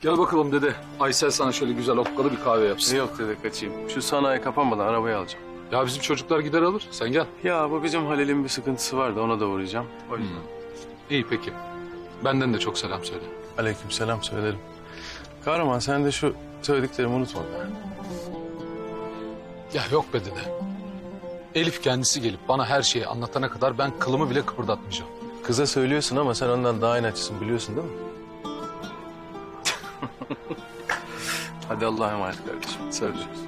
Gel bakalım dede. Aysel sana şöyle güzel okkalı bir kahve yapsın. Yok dede kaçayım. Şu sanayi kapanmadan arabayı alacağım. Ya bizim çocuklar gider alır. Sen gel. Ya bu bizim Halil'in bir sıkıntısı vardı ona da uğrayacağım. O yüzden. İyi peki. Benden de çok selam söyle. Aleyküm selam söylerim. Kahraman sen de şu söylediklerimi unutma. Ya yok be dede. Elif kendisi gelip bana her şeyi anlatana kadar ben kılımı bile kıpırdatmayacağım. Kıza söylüyorsun ama sen ondan daha inatçısın biliyorsun değil mi? Hadi Allah'a emanet kardeşim. Söyleyeceğiz.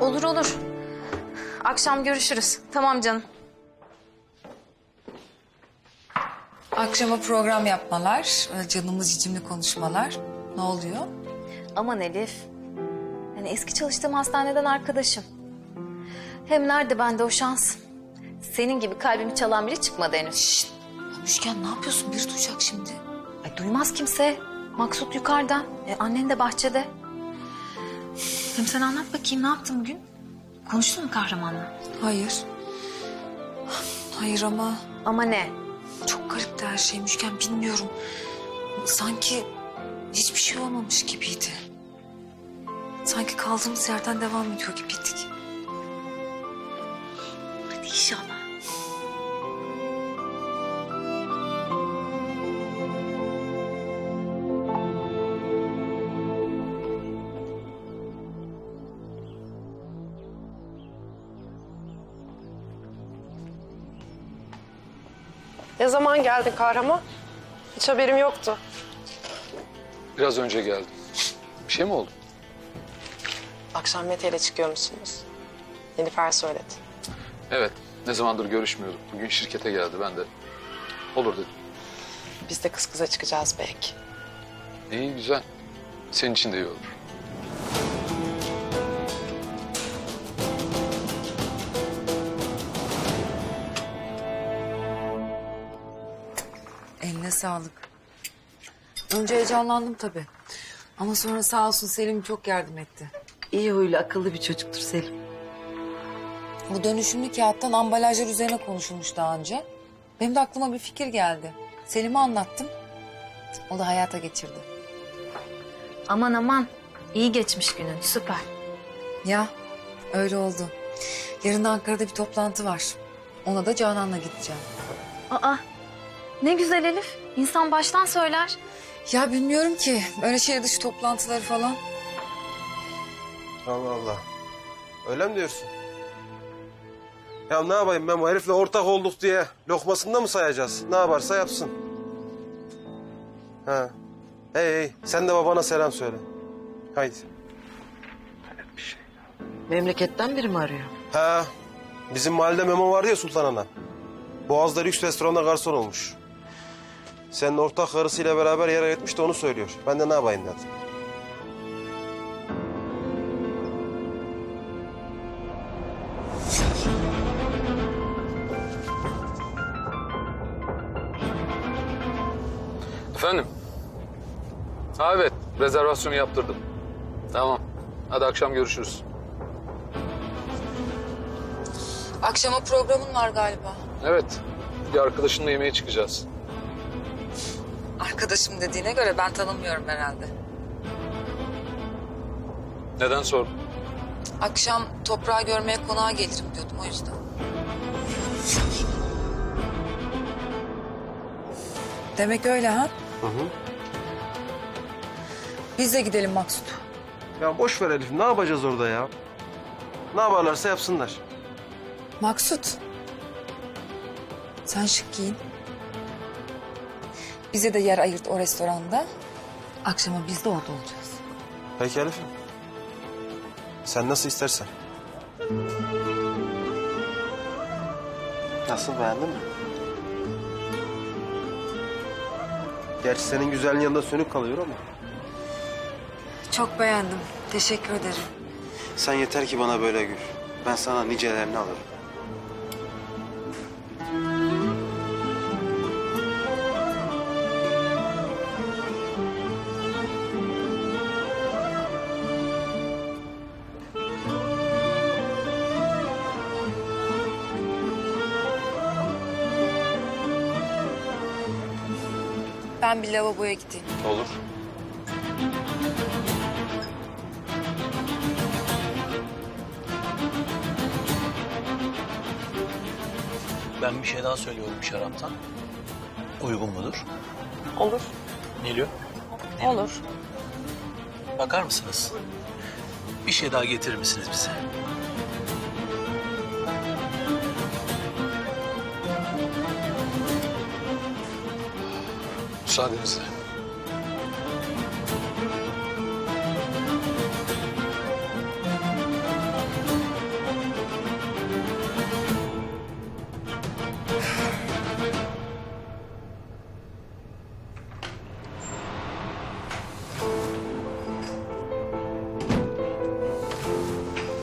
Olur olur. Akşam görüşürüz. Tamam canım. Akşama program yapmalar, öyle canımız cicimli konuşmalar. Ne oluyor? Aman Elif. Yani eski çalıştığım hastaneden arkadaşım. Hem nerede bende o şans? Senin gibi kalbimi çalan biri çıkmadı henüz. Şşt, Müşken ne yapıyorsun? Bir duyacak şimdi. ay duymaz kimse. Maksut yukarıda. E, annen de bahçede. Hem sen anlat bakayım ne yaptın bugün? Konuştun mu kahramanla? Hayır. Hayır ama Ama ne? çok garipti her şey Müşken bilmiyorum. Sanki hiçbir şey olmamış gibiydi. Sanki kaldığımız yerden devam ediyor gibiydik. Hadi inşallah. Zaman geldin kahraman? Hiç haberim yoktu. Biraz önce geldim. Bir şey mi oldu? Akşam Mete ile çıkıyor musunuz? Nilüfer söyledi. Evet. Ne zamandır görüşmüyorduk. Bugün şirkete geldi. Ben de olur dedim. Biz de kız kıza çıkacağız belki. İyi güzel. Senin için de iyi olur. Eline sağlık. Önce heyecanlandım tabii. Ama sonra sağ olsun Selim çok yardım etti. İyi huylu, akıllı bir çocuktur Selim. Bu dönüşümlü kağıttan ambalajlar üzerine konuşulmuş daha önce. Benim de aklıma bir fikir geldi. Selim'e anlattım. O da hayata geçirdi. Aman aman. İyi geçmiş günün. Süper. Ya öyle oldu. Yarın da Ankara'da bir toplantı var. Ona da Canan'la gideceğim. Aa. Ne güzel Elif. İnsan baştan söyler. Ya bilmiyorum ki. Öyle şehir dışı toplantıları falan. Allah Allah. Öyle mi diyorsun? Ya ne yapayım ben bu herifle ortak olduk diye lokmasında mı sayacağız? Ne yaparsa yapsın. Ha. Hey hey sen de babana selam söyle. Haydi. Memleketten biri mi arıyor? Ha. Bizim mahallede Memo vardı ya Sultan Ana. Boğaz'da lüks restoranda garson olmuş. Senin ortak karısıyla beraber yer etmiş de onu söylüyor. Ben de ne yapayım dedim. Efendim? Ha evet. Rezervasyonu yaptırdım. Tamam. Hadi akşam görüşürüz. Akşama programın var galiba. Evet. Bir arkadaşınla yemeğe çıkacağız. Arkadaşım dediğine göre ben tanımıyorum herhalde. Neden sordun? Akşam toprağı görmeye konağa gelirim diyordum o yüzden. Demek öyle ha? Hı hı. Biz de gidelim Maksut. Ya boş ver Elif. Ne yapacağız orada ya? Ne yaparlarsa yapsınlar. Maksut. Sen şık giyin. Bize de yer ayırt o restoranda. Akşama biz de orada olacağız. Peki Elif'im. Sen nasıl istersen. Nasıl beğendin mi? Gerçi senin güzelliğin yanında sönük kalıyor ama. Çok beğendim. Teşekkür ederim. Sen yeter ki bana böyle gül. Ben sana nicelerini alırım. Ben bir lavaboya gideyim. Olur. Ben bir şey daha söylüyorum şaraptan. Uygun mudur? Olur. Nilü, Olur. bakar mısınız? Bir şey daha getirir misiniz bize? Müsaadenizle.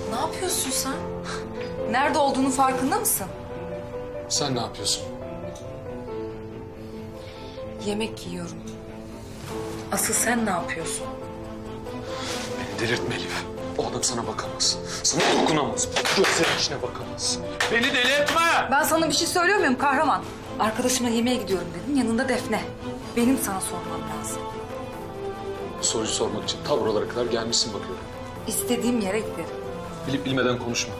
Ne yapıyorsun sen? Nerede olduğunu farkında mısın? Sen ne yapıyorsun? Yemek yiyorum. Asıl sen ne yapıyorsun? Beni delirtme Elif. O adam sana bakamaz. Sana dokunamaz. Gözlerin içine bakamaz. Beni deli etme! Ben sana bir şey söylüyor muyum kahraman? Arkadaşımla yemeğe gidiyorum dedin. Yanında Defne. Benim sana sormam lazım. Bu soruyu sormak için ta buralara kadar gelmişsin bakıyorum. İstediğim yere giderim. Bilip bilmeden konuşma.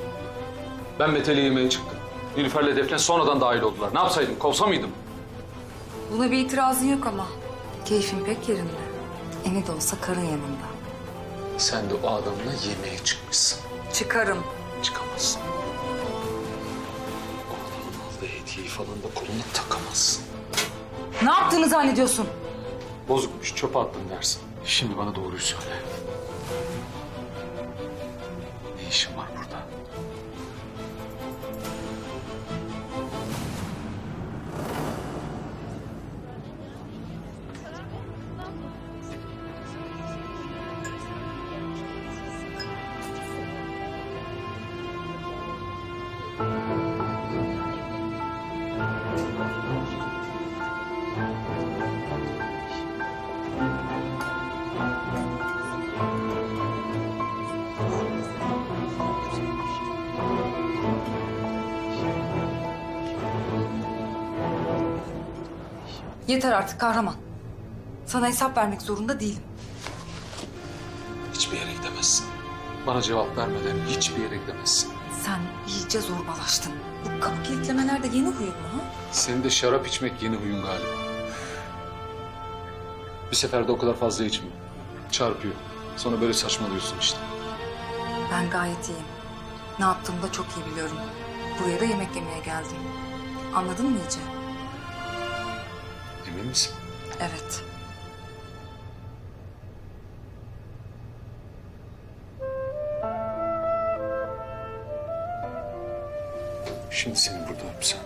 Ben Mete ile yemeğe çıktım. Nilüfer'le Defne sonradan dahil oldular. Ne yapsaydım? Kovsa mıydım? Buna bir itirazın yok ama. Keyfin pek yerinde. Eni de olsa karın yanında. Sen de o adamla yemeğe çıkmışsın. Çıkarım. Çıkamazsın. O adamın aldığı hediyeyi falan da koluna takamazsın. Ne yaptığını zannediyorsun? Bozukmuş, çöpe attın dersin. Şimdi bana doğruyu söyle. Ne işin var Yeter artık kahraman. Sana hesap vermek zorunda değilim. Hiçbir yere gidemezsin. Bana cevap vermeden hiçbir yere gidemezsin. Sen iyice zorbalaştın. Bu kapı kilitlemeler de yeni huyun mu? ha? Senin de şarap içmek yeni huyun galiba. Bir seferde o kadar fazla içme. Çarpıyor. Sonra böyle saçmalıyorsun işte. Ben gayet iyiyim. Ne yaptığımı da çok iyi biliyorum. Buraya da yemek yemeye geldim. Anladın mı iyice? Emin misin? Evet. Şimdi seni burada öpsem.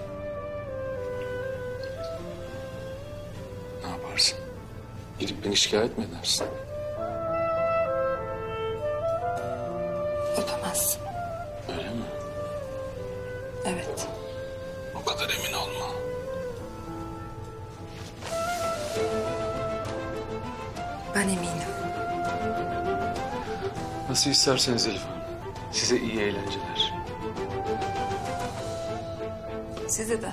Ne yaparsın? Gidip beni şikayet mi edersin? Ben eminim. Nasıl isterseniz Elif Hanım. Size iyi eğlenceler. Size de.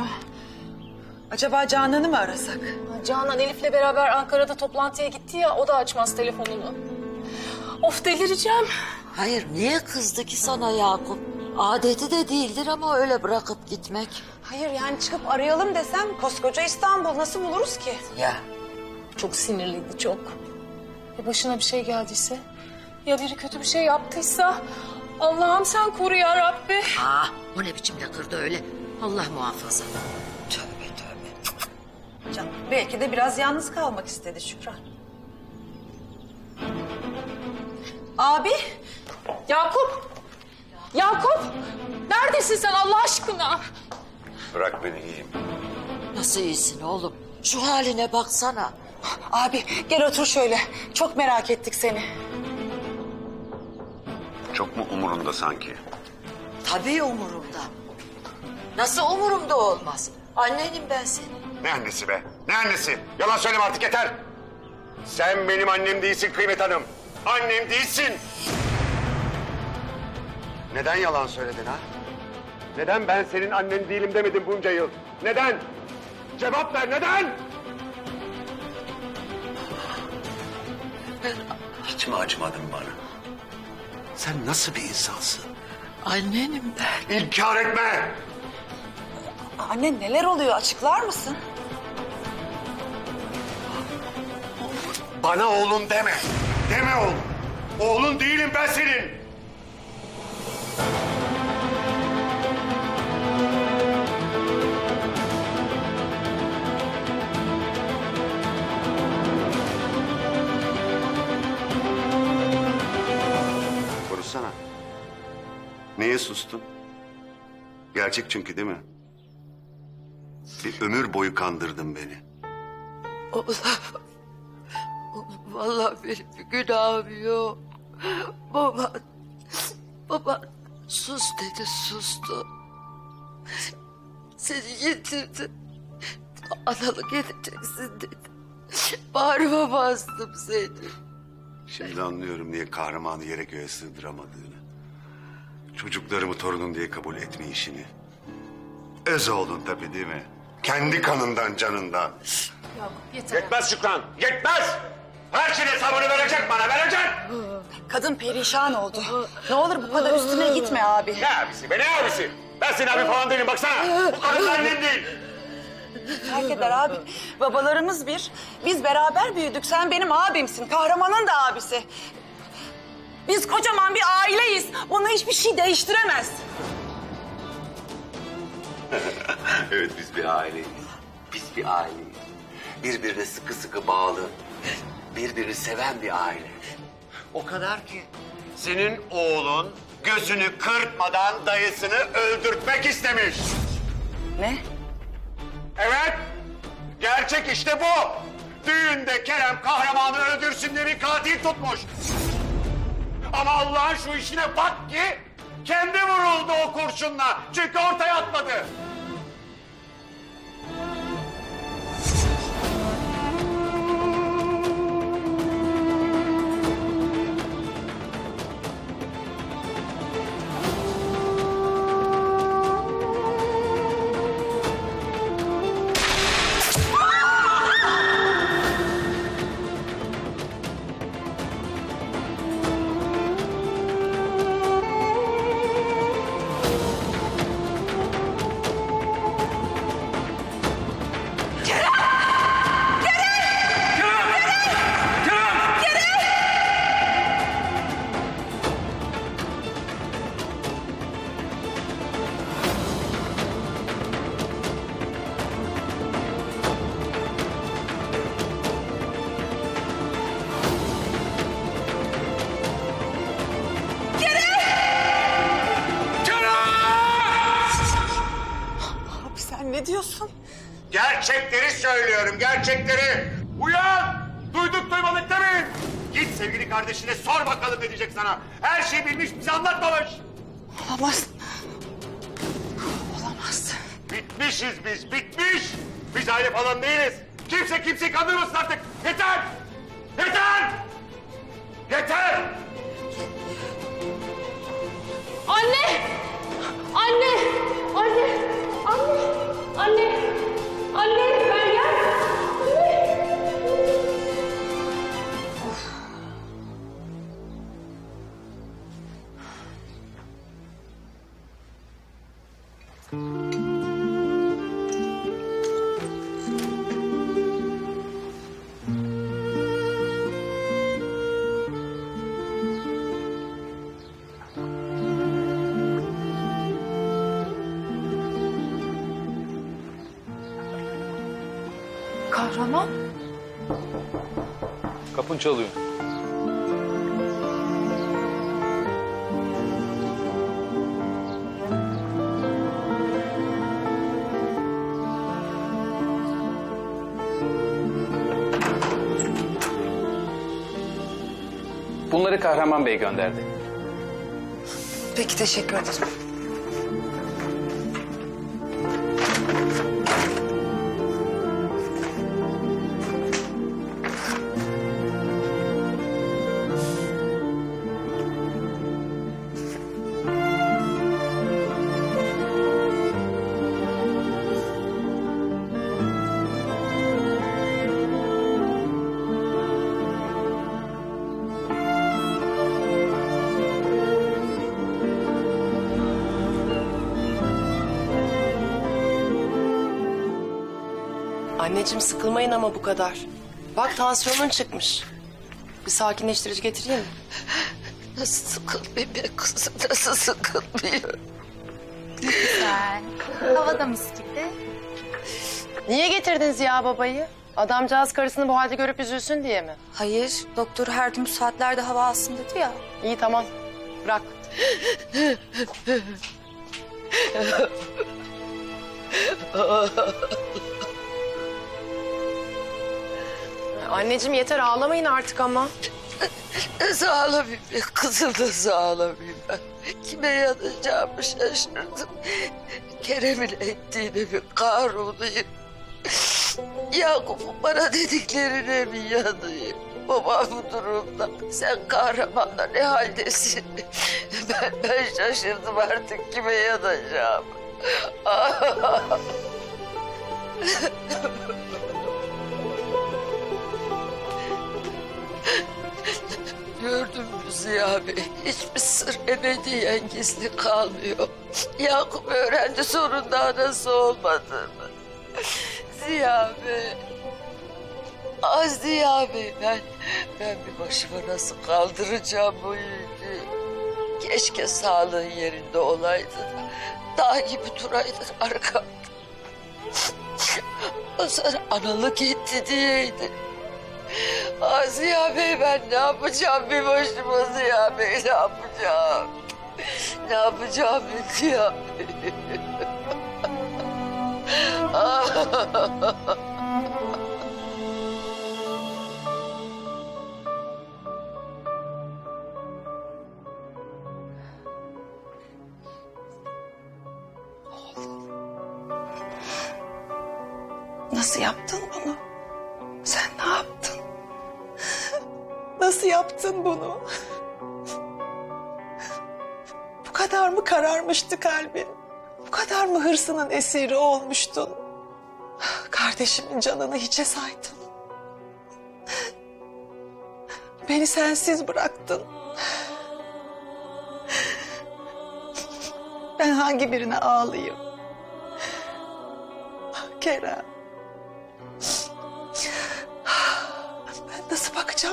Açmıyor. Acaba Canan'ı mı arasak? Canan Elif'le beraber Ankara'da toplantıya gitti ya o da açmaz telefonunu. Of delireceğim. Hayır niye kızdı ki sana Yakup? Adeti de değildir ama öyle bırakıp gitmek. Hayır yani çıkıp arayalım desem koskoca İstanbul nasıl buluruz ki? Ya Çok sinirliydi çok. Ya başına bir şey geldiyse? Ya biri kötü bir şey yaptıysa? Allah'ım sen koru ya Rabbi. ah o ne biçim lakırdı öyle? Allah muhafaza. Tövbe tövbe. Canım Belki de biraz yalnız kalmak istedi Şükran. Abi, Yakup! Yakup! Neredesin sen Allah aşkına? Bırak beni iyiyim. Nasıl iyisin oğlum? Şu haline baksana. abi gel otur şöyle. Çok merak ettik seni. Çok mu umurunda sanki? Tabii umurumda. Nasıl umurumda olmaz? Annenim ben senin. Ne annesi be? Ne annesi? Yalan söyleme artık yeter. Sen benim annem değilsin Kıymet Hanım. Annem değilsin. Neden yalan söyledin ha? Neden ben senin annen değilim demedim bunca yıl? Neden? Cevap ver neden? Hiç mi acımadın bana? Sen nasıl bir insansın? Annenim ben. İnkar etme! Anne neler oluyor açıklar mısın? Bana oğlum deme. Deme oğlum. Oğlun değilim ben senin. Konuşsana. Niye sustun? Gerçek çünkü değil mi? Bir ömür boyu kandırdın beni. Vallahi benim bir günahım yok. Baba, baba sus dedi sustu. Seni getirdi. Analık edeceksin dedi. Bağrıma bastım seni. Şimdi anlıyorum niye kahramanı yere göğe sığdıramadığını. Çocuklarımı torunum diye kabul etmeyişini. Öz oğlun tabii değil mi? Kendi kanından canından. Yetmez Şükran, yetmez! Her şeyin hesabını verecek bana, verecek! Kadın perişan oldu. Ne olur bu kadar üstüne gitme abi. Ne abisi be, ne abisi? Ben senin abi falan değilim, baksana. Bu kadın annen değil. Terk eder abi. Babalarımız bir. Biz beraber büyüdük. Sen benim abimsin. Kahramanın da abisi. Biz kocaman bir aileyiz. Bunu hiçbir şey değiştiremez. Evet, biz bir aileyiz. Biz bir aileyiz. Birbirine sıkı sıkı bağlı, birbirini seven bir aile. O kadar ki senin oğlun gözünü kırpmadan dayısını öldürtmek istemiş. Ne? Evet, gerçek işte bu. Düğünde Kerem kahramanı öldürsün diye bir katil tutmuş. Ama Allah'ın şu işine bak ki kendi vuruldu o kurşunla. Çünkü ortaya atmadı. Gerçekleri söylüyorum, gerçekleri. Uyan! Duyduk duymadık demeyin. Git sevgili kardeşine sor bakalım ne diyecek sana. Her şeyi bilmiş, bize anlatmamış. Olamaz. Olamaz. Bitmişiz biz, bitmiş. Biz aile falan değiliz. Kimse kimseyi kandırmasın artık. Yeter! Yeter! Yeter! Anne! Anne! Anne! Anne! Anne! Anne! Kahraman? Kapın çalıyor. Bunları Kahraman Bey gönderdi. Peki teşekkür ederim. Anneciğim sıkılmayın ama bu kadar. Bak tansiyonun çıkmış. Bir sakinleştirici getireyim mi? Nasıl sıkılmayayım be kızım nasıl sıkılmayayım? Güzel. Havada mis gibi. Niye getirdin Ziya babayı? Adamcağız karısını bu halde görüp üzülsün diye mi? Hayır, doktor her gün bu saatlerde hava alsın dedi ya. İyi tamam. Bırak. Anneciğim yeter ağlamayın artık ama. Nasıl ağlamayayım be kızım nasıl ağlamayayım ben? Kime yanacağımı şaşırdım. Kerem'in ettiğine bir kahroluyum. Yakup'un bana dediklerine mi yanayım? Babam bu durumda. Sen kahramanla ne haldesin? Ben, ben şaşırdım artık kime yanacağım. Gördün mü Ziya Bey? Hiçbir sır ebediyen gizli kalmıyor. Yakup öğrendi sonunda anası olmadığını. Ziya Bey. Ah Ziya Bey ben, ben bir başıma nasıl kaldıracağım bu yükü? Keşke sağlığın yerinde olaydı da dağ gibi duraydın arkamda. O sana analık etti diyeydi. Ah Ziya Bey ben ne yapacağım bir başıma Ziya Bey ne yapacağım? Ne yapacağım Ziya Bey? Nasıl yaptın yaptın bunu? Bu kadar mı kararmıştı kalbin? Bu kadar mı hırsının esiri olmuştun? Kardeşimin canını hiçe saydın. Beni sensiz bıraktın. Ben hangi birine ağlayayım? Kerem.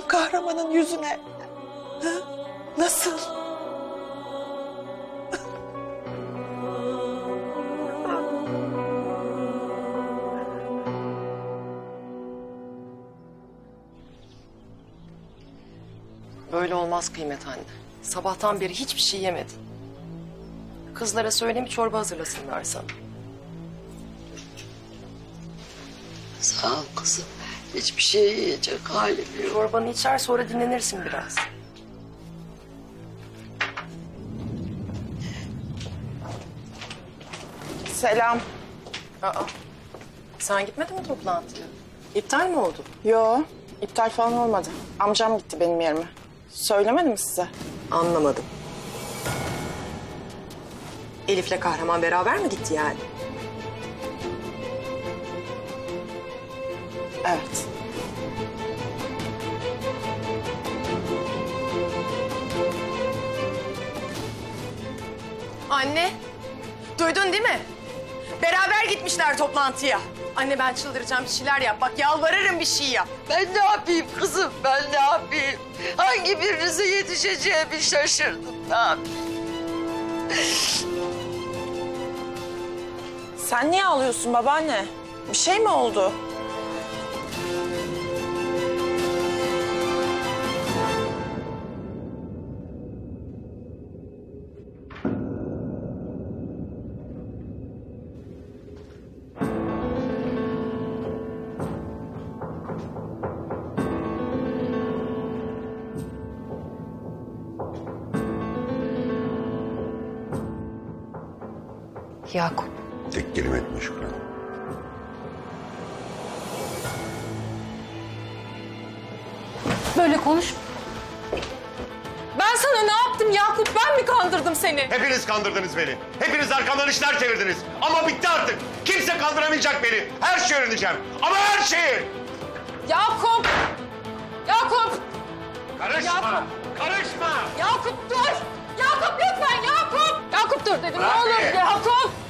Kahramanın yüzüne? Ha? Nasıl? Böyle olmaz kıymet anne. Sabahtan beri hiçbir şey yemedin. Kızlara söyle bir çorba hazırlasınlar sana. Sağ ol kızım. Hiçbir şey yiyecek halim yok. Çorbanı içer sonra dinlenirsin biraz. Selam. Aa, sen gitmedin mi toplantıya? İptal mi oldu? Yo, iptal falan olmadı. Amcam gitti benim yerime. Söylemedim mi size? Anlamadım. Elif'le kahraman beraber mi gitti yani? Evet. Anne, duydun değil mi? Beraber gitmişler toplantıya. Anne ben çıldıracağım bir şeyler yap. Bak yalvarırım bir şey yap. Ben ne yapayım kızım ben ne yapayım? Hangi birinize yetişeceğimi şaşırdım ne yapayım? Sen niye ağlıyorsun babaanne? Bir şey mi oldu? Yakup. Tek kelime etme Şükran. Böyle konuş. Ben sana ne yaptım Yakup? Ben mi kandırdım seni? Hepiniz kandırdınız beni. Hepiniz arkamdan işler çevirdiniz. Ama bitti artık. Kimse kandıramayacak beni. Her şeyi öğreneceğim. Ama her şeyi. Yakup! Yakup! Karışma. Yakup. Karışma. Yakup dur! Yakup lütfen Yakup! Yakup dur dedim Bırak ne olur. Yakup!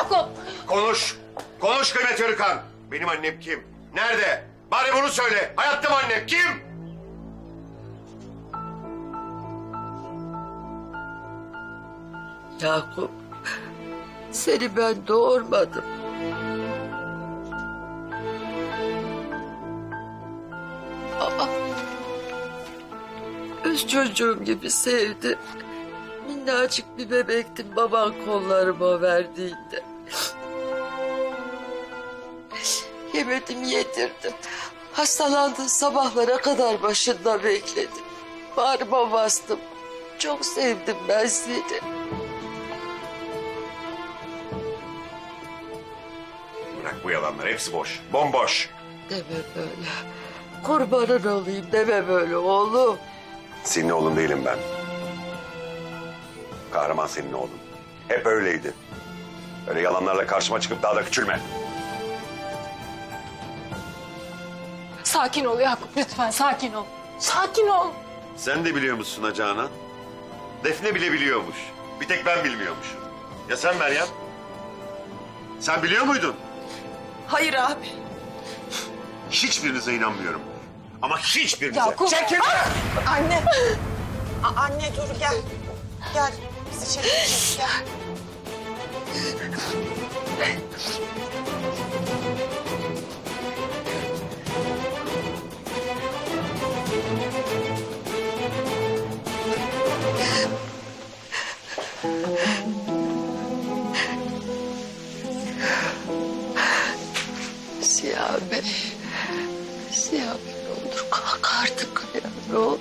Yakup! Konuş. Konuş Kıymet Yörükan. Benim annem kim? Nerede? Bari bunu söyle. Hayatta mı annem? Kim? Yakup, seni ben doğurmadım. Aa, öz çocuğum gibi sevdim. Minnacık bir bebektim baban kollarıma verdiğinde. Yemedim yedirdim. Hastalandığın sabahlara kadar başında bekledim. Bağrıma bastım. Çok sevdim ben seni. Bırak bu yalanları. Hepsi boş. Bomboş. Deme böyle. Kurbanın olayım deme böyle oğlum. Senin oğlun değilim ben. Kahraman senin oğlun. Hep öyleydi. Öyle yalanlarla karşıma çıkıp daha da küçülme. Sakin ol Yakup lütfen sakin ol. Sakin ol. Sen de biliyor musun ha Canan? Defne bile biliyormuş. Bir tek ben bilmiyormuşum. Ya sen Meryem? Sen biliyor muydun? Hayır abi. Hiçbirinize inanmıyorum. Ama hiçbirinize. Yakup. Çekil! Anne. A- anne dur gel. Gel. İçeri gel. Siyah Bey. Siyah Bey ne olur kalk artık ya ne olur.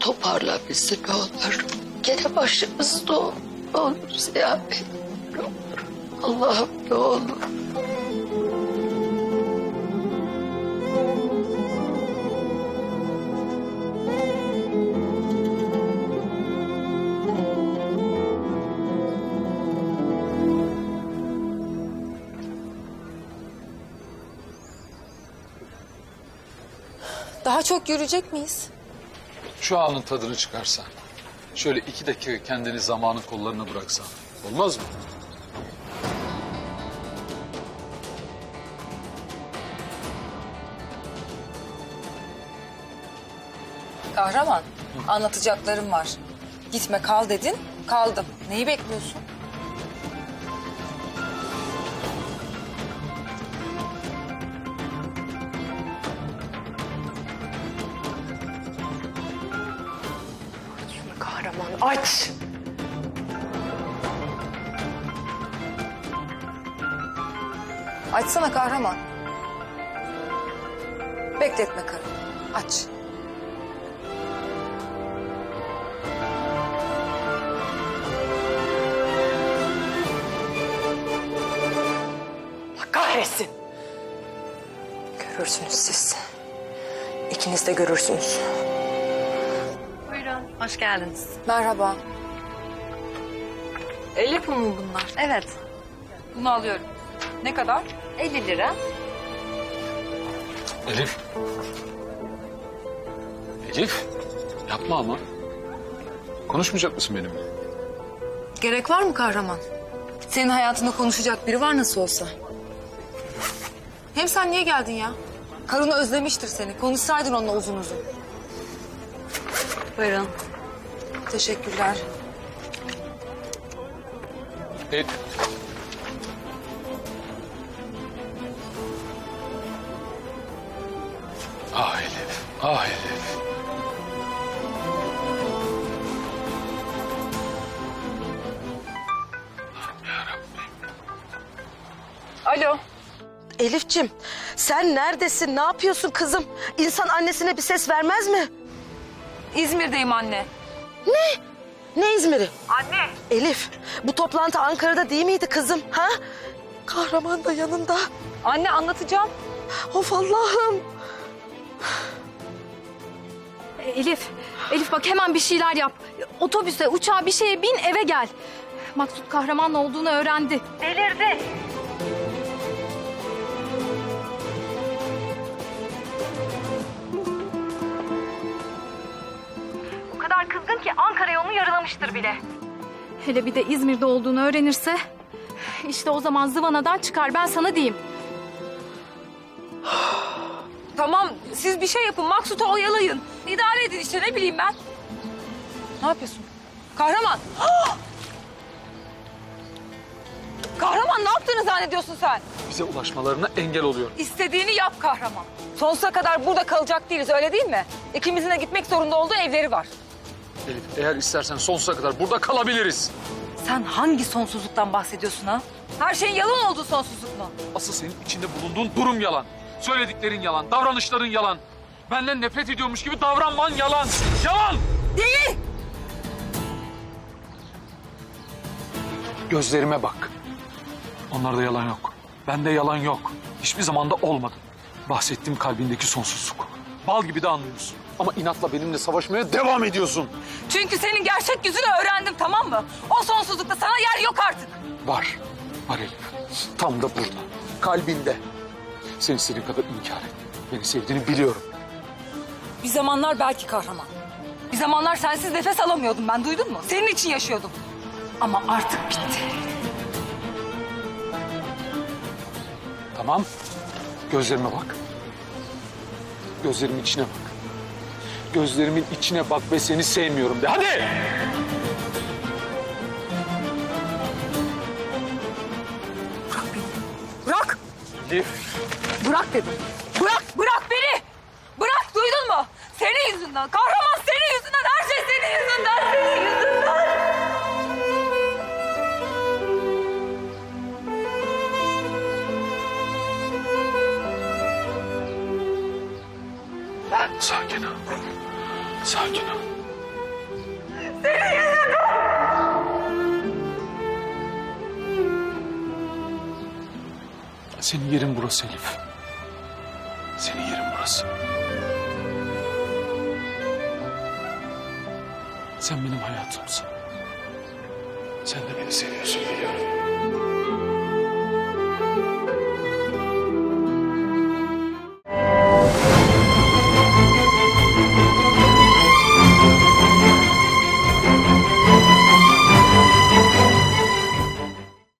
Toparla bizi ne olur. Gene başımızda ol. Ne olur Siyah Bey. Ne olur. Allah'ım ne olur. Daha çok yürüyecek miyiz? Şu anın tadını çıkarsan. Şöyle iki dakika kendini zamanın kollarına bıraksan. Olmaz mı? Kahraman anlatacaklarım var. Gitme kal dedin kaldım. Neyi bekliyorsun? Açsana kahraman. Bekletme karı. Aç. Kahretsin. Görürsünüz siz. İkiniz de görürsünüz. Buyurun, hoş geldiniz. Merhaba. Elif mi bunlar? Evet, Bunu alıyorum. Ne kadar? 50 lira. Elif. Elif. Yapma ama. Konuşmayacak mısın benimle? Gerek var mı kahraman? Senin hayatında konuşacak biri var nasıl olsa. Hem sen niye geldin ya? Karın özlemiştir seni. Konuşsaydın onunla uzun uzun. Buyurun. Teşekkürler. E... Ah Elif, ah Elif. Alo. Elifçim sen neredesin ne yapıyorsun kızım? İnsan annesine bir ses vermez mi? İzmir'deyim anne. Ne İzmir'i? Anne. Elif, bu toplantı Ankara'da değil miydi kızım? Ha? Kahraman da yanında. Anne anlatacağım. Of Allah'ım. Elif, Elif bak hemen bir şeyler yap. Otobüse, uçağa bir şeye bin eve gel. Maksut kahraman olduğunu öğrendi. Delirdi. O kadar kızgın ki Ankara yolunu yarılamıştır bile. Hele bir de İzmir'de olduğunu öğrenirse... işte o zaman zıvanadan çıkar ben sana diyeyim. Siz bir şey yapın Maksut'u oyalayın. İdare edin işte ne bileyim ben. Ne yapıyorsun? Kahraman. Kahraman ne yaptığını zannediyorsun sen? Bize ulaşmalarına engel oluyor. İstediğini yap kahraman. Sonsuza kadar burada kalacak değiliz öyle değil mi? İkimizin de gitmek zorunda olduğu evleri var. Elif eğer istersen sonsuza kadar burada kalabiliriz. Sen hangi sonsuzluktan bahsediyorsun ha? Her şeyin yalan olduğu sonsuzluk mu? Asıl senin içinde bulunduğun durum yalan. Söylediklerin yalan, davranışların yalan. Benden nefret ediyormuş gibi davranman yalan. Yalan! Değil. Gözlerime bak. Onlarda yalan yok. Bende yalan yok. Hiçbir zamanda olmadı. Bahsettiğim kalbindeki sonsuzluk. Bal gibi de anlıyorsun. Ama inatla benimle savaşmaya devam ediyorsun. Çünkü senin gerçek yüzünü öğrendim tamam mı? O sonsuzlukta sana yer yok artık. Var. Var Elif. Tam da burada. Kalbinde. Sen istediğin kadar inkar et. Beni sevdiğini biliyorum. Bir zamanlar belki kahraman. Bir zamanlar sensiz nefes alamıyordum ben duydun mu? Senin için yaşıyordum. Ama artık bitti. Tamam. Gözlerime bak. Gözlerimin içine bak. Gözlerimin içine bak ve seni sevmiyorum de. Hadi! Bırak beni. Bırak. Elif. Bırak dedim. Bırak, bırak beni. Bırak duydun mu? Senin yüzünden. Kahraman senin yüzünden. Her şey senin yüzünden. Senin yüzünden. Sakin ol. Sakin ol. Senin yerin burası Elif. Sen benim hayatımsın. Sen de beni seviyorsun biliyorum.